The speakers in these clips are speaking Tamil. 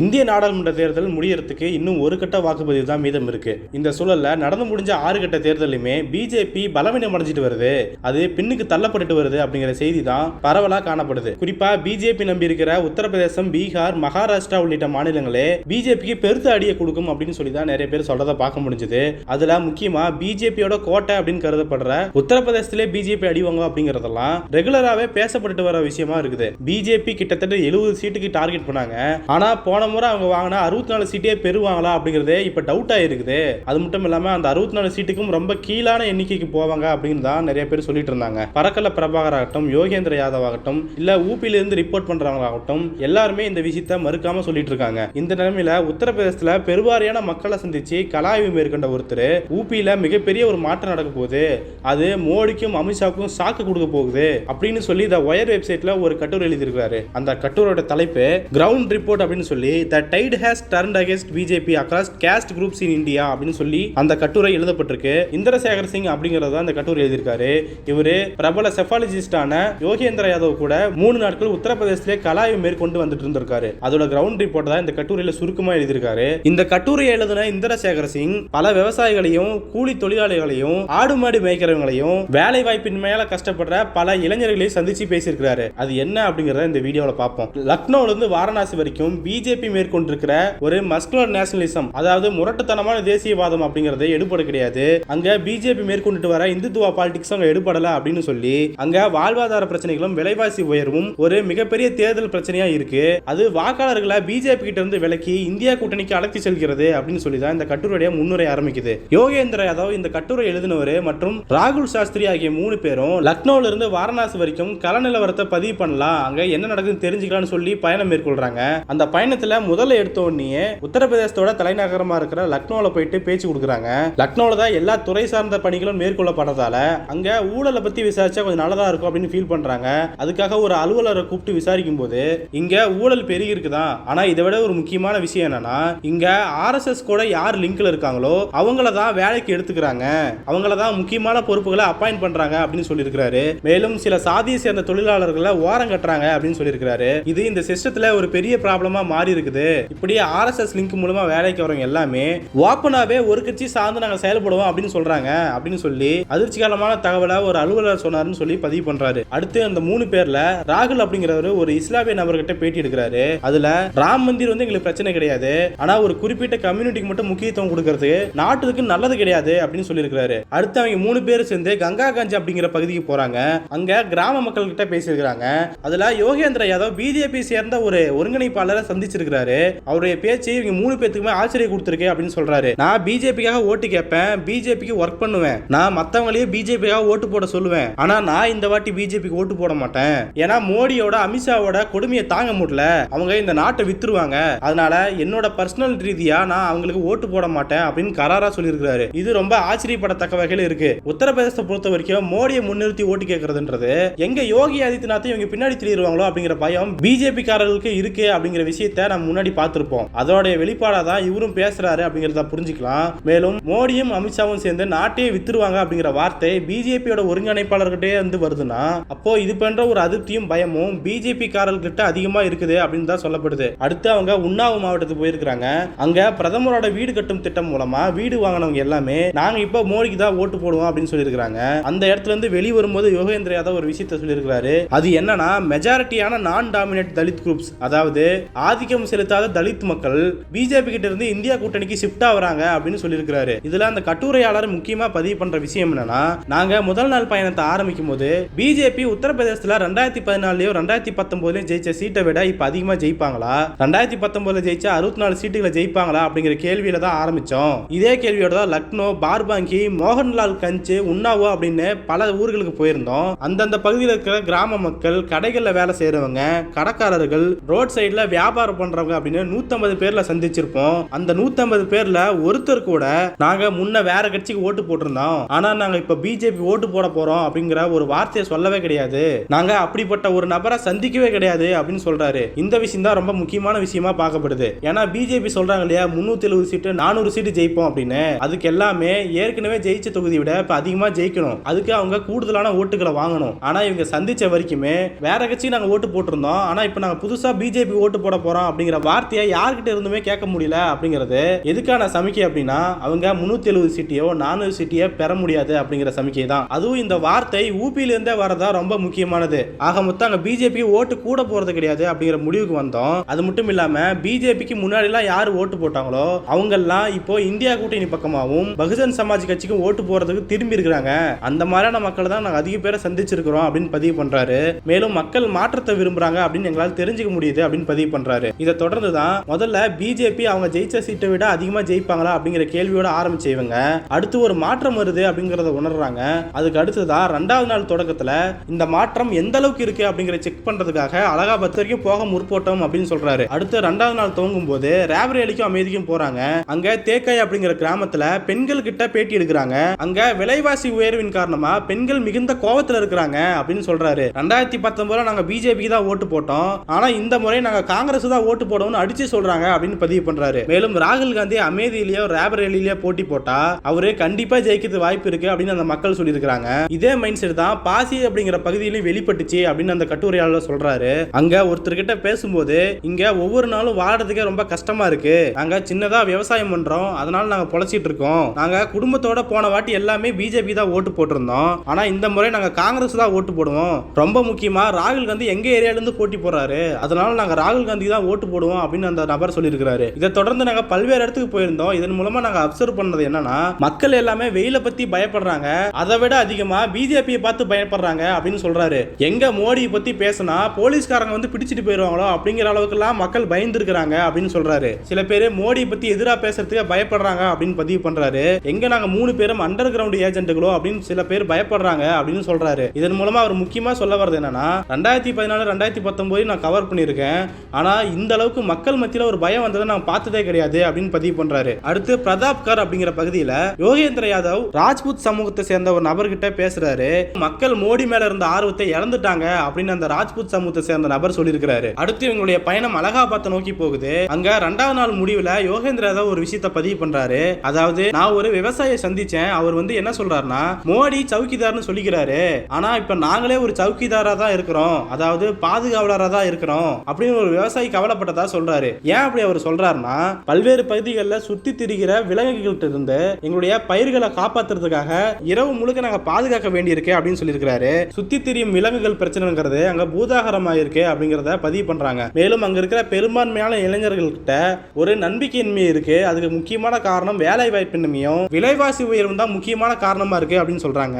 இந்திய நாடாளுமன்ற தேர்தல் முடியறதுக்கு இன்னும் ஒரு கட்ட வாக்குப்பதிவு தான் மீதம் இருக்கு. இந்த சூழல்ல நடந்து முடிஞ்ச ஆறு கட்ட தேர்தலுமே பிஜேபி பலவீனம் அடைஞ்சிட்டு வருது. அது பின்னுக்கு தள்ளப்பட்டுட்டு வருது அப்படிங்கிற செய்தி தான் பரவலா காணப்படுது. குறிப்பா பிஜேபி நம்பி இருக்கிற உத்தரப்பிரதேசம் பீகார் மகாராஷ்டிரா உள்ளிட்ட மாநிலங்களே பிஜேபிக்கு பெருத்த அடியை கொடுக்கும் அப்படின்னு சொல்லி தான் நிறைய பேர் சொல்றதை பார்க்க முடிஞ்சது. அதுல முக்கியமா பிஜேபியோட கோட்டை அப்படின்னு கருதப்படுற உத்தரப்பிரதேசத்திலே பிஜேபி அடி அப்படிங்கறதெல்லாம் ரெகுலராகவே பேசப்பட்டு வர விஷயமா இருக்குது. பிஜேபி கிட்டத்தட்ட எழுபது சீட்டுக்கு டார்கெட் பண்ணாங்க. ஆனா போன முறை அவங்க வாங்கினா அறுபத்தி நாலு சீட்டே பெறுவாங்களா அப்படிங்கிறதே இப்போ டவுட் ஆகிருக்குது அது மட்டும் இல்லாமல் அந்த அறுபத்தி நாலு சீட்டுக்கும் ரொம்ப கீழான எண்ணிக்கைக்கு போவாங்க அப்படின்னு தான் நிறைய பேர் சொல்லிட்டு இருந்தாங்க. பறக்கல பிரபாகர் ஆகட்டும் யோகேந்திர யாதவ் ஆகட்டும் இல்லை ஊபில ரிப்போர்ட் பண்ணுறவங்களாகட்டும் எல்லாருமே இந்த விஷயத்த மறுக்காம சொல்லிட்டு இருக்காங்க. இந்த நிலைமையில உத்தரப்பிரதேசத்தில் பெருவாரியான மக்களை சந்திச்சு கலாய்வு மேற்கொண்ட ஒருத்தர் ஊபியில் மிகப்பெரிய ஒரு மாற்றம் நடக்க போகுது. அது மோடிக்கும் அமித்ஷாவுக்கும் சாக்கு கொடுக்க போகுது அப்படின்னு சொல்லி த ஒயர் வெப்சைட்ல ஒரு கட்டுரை எழுதியிருக்காரு அந்த கட்டுரையோட தலைப்பு கிரவுண்ட் ரிப்போர்ட் அப்படின்னு சொல்லி the tide has turned against BJP across caste groups in India அப்படின்னு சொல்லி அந்த கட்டுரை எழுதப்பட்டிருக்கு. இந்திரசேகர் சிங் அப்படிங்கறத அந்த கட்டுரை எழுதியிருக்காரு. இவரு பிரபல செஃபாலஜிஸ்டான யோகேந்திர யாதவ் கூட மூணு நாட்கள் உத்தரப்பிரதேசத்திலே கலாய்வு மேற்கொண்டு வந்துட்டு இருந்திருக்காரு. அதோட கிரவுண்ட் ரிப்போர்ட் தான் இந்த கட்டுரையில சுருக்கமா எழுதியிருக்காரு. இந்த கட்டுரையை எழுதின இந்திரசேகர் சிங் பல விவசாயிகளையும் கூலி தொழிலாளிகளையும் ஆடு மாடு மேய்க்கிறவங்களையும் வேலை வாய்ப்பின் மேல கஷ்டப்படுற பல இளைஞர்களையும் சந்திச்சு பேசியிருக்கிறாரு. அது என்ன அப்படிங்கறத இந்த வீடியோல பார்ப்போம். லக்னோல இருந்து வாரணாசி வரைக்கும் பிஜேபி பிஜேபி மேற்கொண்டிருக்கிற ஒரு மஸ்குலர் நேஷனலிசம் அதாவது முரட்டுத்தனமான தேசியவாதம் அப்படிங்கறது எடுபட கிடையாது. அங்க பிஜேபி மேற்கொண்டுட்டு வர இந்துத்துவ பாலிடிக்ஸ் அங்க எடுபடல அப்படின்னு சொல்லி அங்க வாழ்வாதார பிரச்சனைகளும் விலைவாசி உயர்வும் ஒரு மிகப்பெரிய தேர்தல் பிரச்சனையா இருக்கு. அது வாக்காளர்களை பிஜேபி கிட்ட இருந்து விலக்கி இந்தியா கூட்டணிக்கு அழைத்து செல்கிறது அப்படின்னு சொல்லி தான் இந்த கட்டுரையுடைய முன்னுரை ஆரம்பிக்குது. யோகேந்திர யாதவ் இந்த கட்டுரை எழுதினவர் மற்றும் ராகுல் சாஸ்திரி ஆகிய மூணு பேரும் லக்னோல இருந்து வாரணாசி வரைக்கும் கள நிலவரத்தை பதிவு பண்ணலாம். அங்க என்ன நடக்குதுன்னு தெரிஞ்சுக்கலாம்னு சொல்லி பயணம் மேற்கொள்றாங்க. அந்த பயணத்துல முதல்ல எடுத்த உடனே உத்தரப்பிரதேசத்தோட தலைநகரமா இருக்கிற லக்னோல போயிட்டு பேச்சு கொடுக்குறாங்க. லக்னோல தான் எல்லா துறை சார்ந்த பணிகளும் மேற்கொள்ளப்படுறதால அங்க ஊழலை பத்தி விசாரிச்சா கொஞ்சம் நல்லதா இருக்கும் அப்படின்னு ஃபீல் பண்றாங்க. அதுக்காக ஒரு அலுவலரை கூப்பிட்டு விசாரிக்கும் போது இங்க ஊழல் பெருகி இருக்குதான் ஆனா இதை விட ஒரு முக்கியமான விஷயம் என்னன்னா இங்க ஆர்எஸ்எஸ் கூட யார் லிங்க்ல இருக்காங்களோ அவங்கள தான் வேலைக்கு எடுத்துக்கிறாங்க. அவங்கள தான் முக்கியமான பொறுப்புகளை அப்பாயிண்ட் பண்றாங்க அப்படின்னு சொல்லியிருக்கிறாரு. மேலும் சில சாதியை சேர்ந்த தொழிலாளர்களை ஓரம் கட்டுறாங்க அப்படின்னு சொல்லியிருக்கிறாரு. இது இந்த சிஸ்டத்துல ஒரு பெரிய ப்ராப்ளமா மாறி இருக்குது. இப்படியே ஆர்எஸ்எஸ் லிங்க் மூலமா வேலைக்கு வரவங்க எல்லாமே ஓப்பனாவே ஒரு கட்சி சார்ந்து நாங்க செயல்படுவோம் அப்படின்னு சொல்றாங்க அப்படின்னு சொல்லி அதிர்ச்சிகரமான தகவலை ஒரு அலுவலர் சொன்னாருன்னு சொல்லி பதிவு பண்றாரு. அடுத்து அந்த மூணு பேர்ல ராகுல் அப்படிங்கிறவர் ஒரு இஸ்லாமிய நபர்கிட்ட பேட்டி எடுக்கிறாரு. அதுல ராம் மந்திர் வந்து எங்களுக்கு பிரச்சனை கிடையாது. ஆனா ஒரு குறிப்பிட்ட கம்யூனிட்டிக்கு மட்டும் முக்கியத்துவம் கொடுக்கறது நாட்டுக்கு நல்லது கிடையாது அப்படின்னு சொல்லியிருக்கிறாரு. அடுத்து அவங்க மூணு பேர் சேர்ந்து கங்கா கஞ்ச் அப்படிங்கிற பகுதிக்கு போறாங்க. அங்க கிராம மக்கள் கிட்ட பேசியிருக்கிறாங்க. அதுல யோகேந்திர யாதவ் பிஜேபி சேர்ந்த ஒரு ஒருங்கிணைப்பாளரை சந்திச்சிருக்கிறாரு அவருடைய பேச்சு இவங்க மூணு பேத்துக்குமே ஆச்சரியம் கொடுத்துருக்கு அப்படின்னு சொல்றாரு. நான் பிஜேபிக்காக ஓட்டு கேட்பேன். பிஜேபிக்கு ஒர்க் பண்ணுவேன். நான் மத்தவங்களையும் பிஜேபிக்காக ஓட்டு போட சொல்லுவேன். ஆனா நான் இந்த வாட்டி பிஜேபிக்கு ஓட்டு போட மாட்டேன். ஏன்னா மோடியோட அமித்ஷாவோட கொடுமையை தாங்க முடியல. அவங்க இந்த நாட்டை வித்துருவாங்க. அதனால என்னோட பர்சனல் ரீதியா நான் அவங்களுக்கு ஓட்டு போட மாட்டேன் அப்படின்னு கராரா சொல்லியிருக்கிறாரு. இது ரொம்ப ஆச்சரியப்படத்தக்க வகையில் இருக்கு. உத்தரப்பிரதேசத்தை பொறுத்த வரைக்கும் மோடியை முன்னிறுத்தி ஓட்டு கேட்கறதுன்றது எங்க யோகி ஆதித்யநாத்தை இவங்க பின்னாடி திரியிருவாங்களோ அப்படிங்கிற பயம் பிஜேபி காரர்களுக்கு இருக்கு அப்படிங்கிற விஷயத்தை நம்ம முன்னாடி பார்த்துருப்போம். அதோடைய வெளிப்பாடாக தான் இவரும் பேசுறாரு அப்படிங்கறத புரிஞ்சுக்கலாம். மேலும் மோடியும் அமித்ஷாவும் சேர்ந்து நாட்டையே வித்துருவாங்க அப்படிங்கிற வார்த்தை பிஜேபியோட ஒருங்கிணைப்பாளர்கிட்டே வந்து வருதுன்னா அப்போ இது போன்ற ஒரு அதிருப்தியும் பயமும் பிஜேபி காரர்கிட்ட அதிகமா இருக்குது அப்படின்னு தான் சொல்லப்படுது. அடுத்து அவங்க உண்ணாவு மாவட்டத்துக்கு போயிருக்கிறாங்க. அங்க பிரதமரோட வீடு கட்டும் திட்டம் மூலமா வீடு வாங்கினவங்க எல்லாமே நாங்க இப்போ மோடிக்கு தான் ஓட்டு போடுவோம் அப்படின்னு சொல்லியிருக்கிறாங்க. அந்த இடத்துல இருந்து வெளி வரும்போது யோகேந்திர யாதவ் ஒரு விஷயத்த சொல்லியிருக்கிறாரு. அது என்னன்னா மெஜாரிட்டியான நான் டாமினேட் தலித் குரூப்ஸ் அதாவது ஆதிக்கம் செலுத்தாத தலித் மக்கள் பிஜேபி கிட்ட இருந்து இந்தியா கூட்டணிக்கு ஷிஃப்ட் ஆகுறாங்க அப்படின்னு சொல்லியிருக்கிறாரு. இதுல அந்த கட்டுரையாளர் முக்கியமா பதிவு பண்ற விஷயம் என்னன்னா நாங்க முதல் நாள் பயணத்தை ஆரம்பிக்கும் போது பிஜேபி உத்தரப்பிரதேசத்துல ரெண்டாயிரத்தி பதினாலுலயும் ரெண்டாயிரத்தி பத்தொன்பதுலயும் ஜெயிச்ச சீட்டை விட இப்ப அதிகமா ஜெயிப்பாங்களா? ரெண்டாயிரத்தி பத்தொன்பதுல ஜெயிச்ச அறுபத்தி நாலு சீட்டுகளை ஜெயிப்பாங்களா அப்படிங்கிற கேள்வியில தான் ஆரம்பிச்சோம். இதே கேள்வியோட தான் லக்னோ பார்பாங்கி மோகன்லால் கஞ்ச் உன்னாவோ அப்படின்னு பல ஊர்களுக்கு போயிருந்தோம். அந்தந்த பகுதியில் இருக்கிற கிராம மக்கள் கடைகளில் வேலை செய்யறவங்க கடைக்காரர்கள் ரோட் சைடுல வியாபாரம் பண்ற பண்றவங்க அப்படின்னு நூத்தம்பது பேர்ல சந்திச்சிருப்போம். அந்த நூத்தம்பது பேர்ல ஒருத்தர் கூட நாங்க முன்ன வேற கட்சிக்கு ஓட்டு போட்டிருந்தோம். ஆனா நாங்க இப்ப பிஜேபி ஓட்டு போட போறோம் அப்படிங்கிற ஒரு வார்த்தையை சொல்லவே கிடையாது. நாங்க அப்படிப்பட்ட ஒரு நபரை சந்திக்கவே கிடையாது அப்படின்னு சொல்றாரு. இந்த விஷயம் தான் ரொம்ப முக்கியமான விஷயமா பார்க்கப்படுது. ஏன்னா பிஜேபி சொல்றாங்க இல்லையா முன்னூத்தி எழுபது சீட்டு நானூறு சீட்டு ஜெயிப்போம் அப்படின்னு. அதுக்கு எல்லாமே ஏற்கனவே ஜெயிச்ச தொகுதியை விட இப்ப அதிகமா ஜெயிக்கணும். அதுக்கு அவங்க கூடுதலான ஓட்டுகளை வாங்கணும். ஆனா இவங்க சந்திச்ச வரைக்குமே வேற கட்சி நாங்க ஓட்டு போட்டிருந்தோம். ஆனா இப்ப நாங்க புதுசா பிஜேபி ஓட்டு போட போறோம் அப்படிங்கிற அப்படிங்கிற வார்த்தையை யார்கிட்ட இருந்துமே கேட்க முடியல அப்படிங்கிறது. எதுக்கான சமிக்கை அப்படின்னா அவங்க முன்னூத்தி எழுபது சீட்டையோ நானூறு சீட்டையோ பெற முடியாது அப்படிங்கிற சமிக்கை தான். அதுவும் இந்த வார்த்தை ஊபியில இருந்தே வரதா ரொம்ப முக்கியமானது. ஆக மொத்தம் அங்க பிஜேபி ஓட்டு கூட போறது கிடையாது அப்படிங்கிற முடிவுக்கு வந்தோம். அது மட்டும் இல்லாம பிஜேபிக்கு முன்னாடி எல்லாம் யாரு ஓட்டு போட்டாங்களோ அவங்கெல்லாம் இப்போ இந்தியா கூட்டணி பக்கமாகவும் பகுஜன் சமாஜ் கட்சிக்கும் ஓட்டு போறதுக்கு திரும்பி இருக்கிறாங்க. அந்த மாதிரியான மக்கள் தான் நாங்கள் அதிக பேரை சந்திச்சிருக்கிறோம் அப்படின்னு பதிவு பண்றாரு. மேலும் மக்கள் மாற்றத்தை விரும்புறாங்க அப்படின்னு எங்களால் தெரிஞ்சுக்க முடியுது அப்படின்னு பதிவு பண்றாரு. இதை தொடர்ந்து தான் முதல்ல பிஜேபி அவங்க ஜெயிச்ச சீட்டை விட அதிகமா ஜெயிப்பாங்களா அப்படிங்கிற கேள்வியோட ஆரம்பிச்சு இவங்க. அடுத்து ஒரு மாற்றம் வருது அப்படிங்கறத உணர்றாங்க. அதுக்கு அடுத்ததான் ரெண்டாவது நாள் தொடக்கத்துல இந்த மாற்றம் எந்த அளவுக்கு இருக்கு அப்படிங்கிற செக் பண்றதுக்காக அலகாபாத் வரைக்கும் போக முற்போட்டோம் அப்படின்னு சொல்றாரு. அடுத்து ரெண்டாவது நாள் துவங்கும் போது ரேபரேலிக்கும் அமைதிக்கும் போறாங்க. அங்க தேக்காய் அப்படிங்கிற கிராமத்துல பெண்கள் கிட்ட பேட்டி எடுக்கிறாங்க. அங்க விலைவாசி உயர்வின் காரணமா பெண்கள் மிகுந்த கோபத்துல இருக்கிறாங்க அப்படின்னு சொல்றாரு. ரெண்டாயிரத்தி பத்தொன்பதுல நாங்க பிஜேபிக்கு தான் ஓட்டு போட்டோம். ஆனா இந்த முறை நாங்க காங்கிரஸ் தான் ஓட்டு ஓட்டு போடணும்னு அடிச்சு சொல்றாங்க அப்படின்னு பதிவு பண்றாரு. மேலும் ராகுல் காந்தி அமேதியிலயோ ரேபரேலியோ போட்டி போட்டா அவரு கண்டிப்பா ஜெயிக்கிறது வாய்ப்பு இருக்கு அப்படின்னு அந்த மக்கள் சொல்லியிருக்காங்க இதே மைண்ட் செட் தான் பாசி அப்படிங்கிற பகுதியிலும் வெளிப்பட்டுச்சு அப்படின்னு அந்த கட்டுரையாளர் சொல்றாரு. அங்க ஒருத்தர்கிட்ட பேசும்போது இங்க ஒவ்வொரு நாளும் வாடுறதுக்கே ரொம்ப கஷ்டமா இருக்கு. நாங்க சின்னதா விவசாயம் பண்றோம். அதனால நாங்க பொழைச்சிட்டு இருக்கோம். நாங்க குடும்பத்தோட போன வாட்டி எல்லாமே பிஜேபி தான் ஓட்டு போட்டிருந்தோம். ஆனா இந்த முறை நாங்க காங்கிரஸ் தான் ஓட்டு போடுவோம். ரொம்ப முக்கியமா ராகுல் காந்தி எங்க ஏரியால இருந்து போட்டி போடுறாரு? அதனால நாங்க ராகுல் காந்தி தான் ஓட்டு போடுவோம் அப்படின்னு அந்த நபர் சொல்லியிருக்கிறாரு. இதை தொடர்ந்து நாங்க பல்வேறு இடத்துக்கு போயிருந்தோம். இதன் மூலமா நாங்க அப்சர்வ் பண்ணது என்னன்னா மக்கள் எல்லாமே வெயில பத்தி பயப்படுறாங்க. அதை விட அதிகமா பிஜேபியை பார்த்து பயப்படுறாங்க அப்படின்னு சொல்றாரு. எங்க மோடியை பத்தி பேசினா போலீஸ்காரங்க வந்து பிடிச்சிட்டு போயிருவாங்களோ அப்படிங்கிற அளவுக்குலாம் மக்கள் பயந்துருக்கிறாங்க அப்படின்னு சொல்றாரு. சில பேர் மோடியை பத்தி எதிரா பேசுறதுக்கு பயப்படுறாங்க அப்படின்னு பதிவு பண்றாரு. எங்க நாங்க மூணு பேரும் அண்டர் கிரவுண்ட் ஏஜென்ட்டுகளோ அப்படின்னு சில பேர் பயப்படுறாங்க அப்படின்னு சொல்றாரு. இதன் மூலமா அவர் முக்கியமா சொல்ல வர்றது என்னன்னா ரெண்டாயிரத்தி பதினாலு ரெண்டாயிரத்தி பத்தொன்பது நான் கவர் பண்ணியிருக்கேன். ஆனா இந்த அளவுக்கு மக்கள் மத்தியில ஒரு பயம் வந்ததை நான் பார்த்ததே கிடையாது அப்படின்னு பதிவு பண்றாரு. அடுத்து பிரதாப் கர் அப்படிங்கிற பகுதியில யோகேந்திர யாதவ் ராஜ்புத் சமூகத்தை சேர்ந்த ஒரு நபர்கிட்ட பேசுறாரு. மக்கள் மோடி மேல இருந்த ஆர்வத்தை இழந்துட்டாங்க அப்படின்னு அந்த ராஜ்புத் சமூகத்தை சேர்ந்த நபர் சொல்லியிருக்கிறாரு. அடுத்து இவங்களுடைய பயணம் அலகாபாத்தை நோக்கி போகுது. அங்க ரெண்டாவது நாள் முடிவுல யோகேந்திர யாதவ் ஒரு விஷயத்தை பதிவு பண்றாரு. அதாவது நான் ஒரு விவசாயியை சந்திச்சேன். அவர் வந்து என்ன சொல்றாருன்னா மோடி சவுக்கிதார்னு சொல்லிக்கிறாரு. ஆனா இப்ப நாங்களே ஒரு சவுக்கிதாரா தான் இருக்கிறோம். அதாவது பாதுகாவலரா தான் இருக்கிறோம். அப்படின்னு ஒரு விவசாயி கவலைப்பட்டதா சொல்றாரு. ஏன் அப்படி அவர் சொல்றாருன்னா பல்வேறு பகுதிகளில் சுத்தி திரிகிற விலங்குகள்கிட்ட இருந்து எங்களுடைய பயிர்களை காப்பாத்துறதுக்காக இரவு முழுக்க நாங்க பாதுகாக்க வேண்டியிருக்கு அப்படின்னு சொல்லியிருக்கிறாரு. சுத்தி திரியும் விலங்குகள் பிரச்சனைங்கிறது அங்க பூதாகரமாயிருக்கு அப்படிங்கிறத பதிவு பண்றாங்க. மேலும் அங்க இருக்கிற பெரும்பான்மையான இளைஞர்கள்கிட்ட ஒரு நம்பிக்கையின்மை இருக்கு. அதுக்கு முக்கியமான காரணம் வேலை வாய்ப்பின்மையும் விலைவாசி உயர்வும் தான் முக்கியமான காரணமா இருக்கு அப்படின்னு சொல்றாங்க.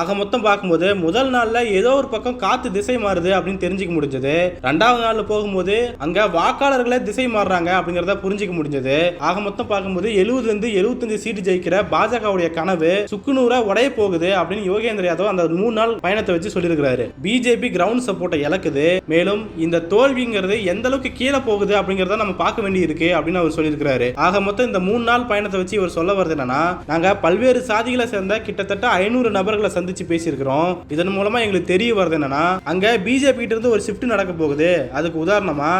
ஆக மொத்தம் பார்க்கும்போது முதல் நாள்ல ஏதோ ஒரு பக்கம் காத்து திசை மாறுது அப்படின்னு தெரிஞ்சுக்க முடிஞ்சது. ரெண்டாவது நாள்ல போகும்போது அங்க வாக்காளர்களே திசை மாறுறாங்க அப்படிங்கறத புரிஞ்சுக்க முடிஞ்சது. ஆக மொத்தம் பார்க்கும்போது எழுபதுல இருந்து எழுபத்தஞ்சு சீட்டு ஜெயிக்கிற பாஜகவுடைய கனவு சுக்குநூறா உடைய போகுது அப்படின்னு யோகேந்திர யாதவ் அந்த மூணு நாள் பயணத்தை வச்சு சொல்லியிருக்கிறாரு. பிஜேபி கிரவுண்ட் சப்போர்ட்டை இழக்குது. மேலும் இந்த தோல்விங்கிறது எந்த அளவுக்கு கீழே போகுது அப்படிங்கறத நம்ம பார்க்க வேண்டி இருக்கு அப்படின்னு அவர் சொல்லியிருக்கிறாரு. ஆக மொத்தம் இந்த மூணு நாள் பயணத்தை வச்சு இவர் சொல்ல வருது என்னன்னா நாங்க பல்வேறு சாதிகளை சேர்ந்த கிட்டத்தட்ட ஐநூறு நபர்களை சந்திச்சு பேசியிருக்கிறோம். இதன் மூலமா எங்களுக்கு தெரிய வருது என்னன்னா அங்க பிஜேபி கிட்ட இருந்து ஒரு ஷிஃப்ட் நடக்க போகுது. அதுக்கு உதாரணமா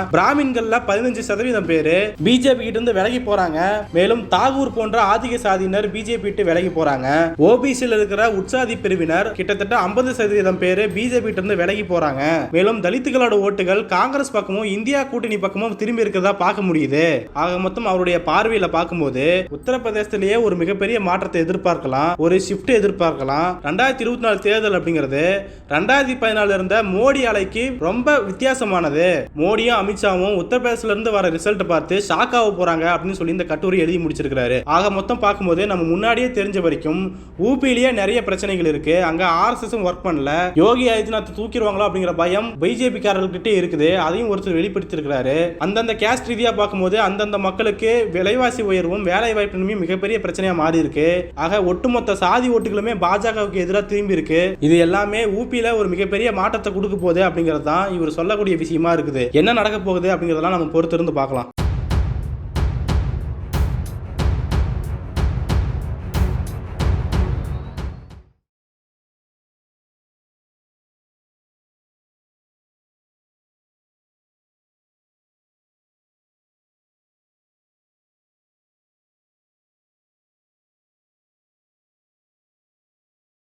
பிராமின்கள்ல பதினஞ்சு சதவீதம் பேரு பிஜேபி கிட்ட இருந்து விலகி போறாங்க. மேலும் தாகூர் போன்ற ஆதிக்க சாதியினர் பிஜேபி விட்டு விலகி போறாங்க. ஓபிசியில் இருக்கிற உற்சாதி பிரிவினர் கிட்டத்தட்ட ஐம்பது சதவீதம் பேரு பிஜேபி கிட்ட இருந்து விலகி போறாங்க. மேலும் தலித்துகளோட ஓட்டுகள் காங்கிரஸ் பக்கமும் இந்தியா கூட்டணி பக்கமும் திரும்பி இருக்கிறதா பார்க்க முடியுது. ஆக மொத்தம் அவருடைய பார்வையில பார்க்கும்போது உத்தரப்பிரதேசத்திலேயே ஒரு மிகப்பெரிய மாற்றத்தை எதிர்பார்க்கலாம். ஒரு ஷிஃப்ட் எதிர்பார்க்கலாம். ரெண்டாயிரத்தி இருபத்தி நாலு தேர்தல் அப்படிங்கிறது ரெண்டாயிரத்தி பதினாலு இருந்த மோடி அலைக்கு ரொம்ப வித்தியாசமானது. மோடியும் அமித்ஷாவும் உத்தரப்பிரதேசலேருந்து வர ரிசல்ட் பார்த்து ஷாக் ஆக போறாங்க அப்படின்னு சொல்லி இந்த கட்டுரை எழுதி முடிச்சிருக்காரு ஆக மொத்தம் பார்க்கும்போது நம்ம முன்னாடியே தெரிஞ்ச வரைக்கும் ஊபிலேயே நிறைய பிரச்சனைகள் இருக்கு. அங்க ஆர்எஸ்எஸ் ஒர்க் பண்ணல. யோகி ஆதித்யநாத் தூக்கிடுவாங்களா அப்படிங்கிற பயம் பிஜேபி காரர்கிட்ட இருக்குது. அதையும் ஒருத்தர் வெளிப்படுத்தியிருக்கிறாரு. அந்தந்த கேஸ்ட் ரீதியா பார்க்கும்போது அந்தந்த மக்களுக்கு விலைவாசி உயர்வும் வேலை வாய்ப்பின்மையும் மிகப்பெரிய பிரச்சனையா மாறி இருக்கு ஆக ஒட்டுமொத்த சாதி ஓட்டுகளுமே பாஜகவுக்கு எதிராக திரும்பி இருக்கு. இது எல்லாமே ஊபியில ஒரு மிகப்பெரிய மாற்றத்தை கொடுக்க போகுது அப்படிங்கிறது தான் இவர் சொல்லக்கூடிய விஷயமா இருக்குது. என்ன நடக்க போகுது அப்படிங்கிறதெல்லாம் நம்ம பொறுத்திருந்து பார்க்கலாம்.